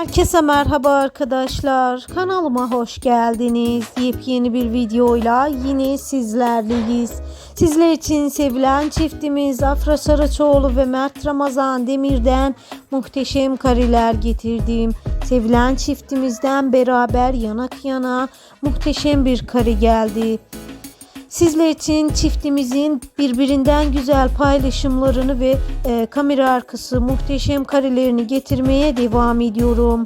Herkese merhaba arkadaşlar. Kanalıma hoş geldiniz. Yepyeni bir videoyla yine sizlerleyiz. Sizler için sevilen çiftimiz Afra Saraçoğlu ve Mert Ramazan Demir'den muhteşem kareler getirdim. Sevilen çiftimizden beraber yanak yana muhteşem bir kare geldi. Sizler için çiftimizin birbirinden güzel paylaşımlarını ve e, kamera arkası muhteşem karelerini getirmeye devam ediyorum.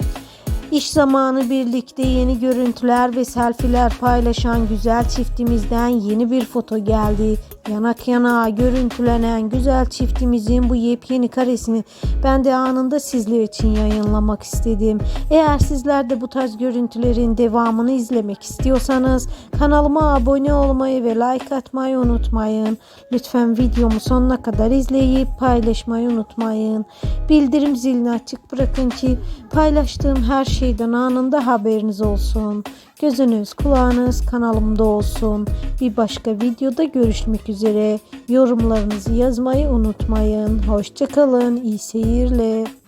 İş zamanı birlikte yeni görüntüler ve selfiler paylaşan güzel çiftimizden yeni bir foto geldi. Yanak yana görüntülenen güzel çiftimizin bu yepyeni karesini ben de anında sizler için yayınlamak istedim. Eğer sizler de bu tarz görüntülerin devamını izlemek istiyorsanız kanalıma abone olmayı ve like atmayı unutmayın. Lütfen videomu sonuna kadar izleyip paylaşmayı unutmayın. Bildirim zilini açık bırakın ki paylaştığım her şeyden anında haberiniz olsun. Gözünüz kulağınız kanalımda olsun. Bir başka videoda görüşmek üzere. Yorumlarınızı yazmayı unutmayın. Hoşçakalın. İyi seyirler.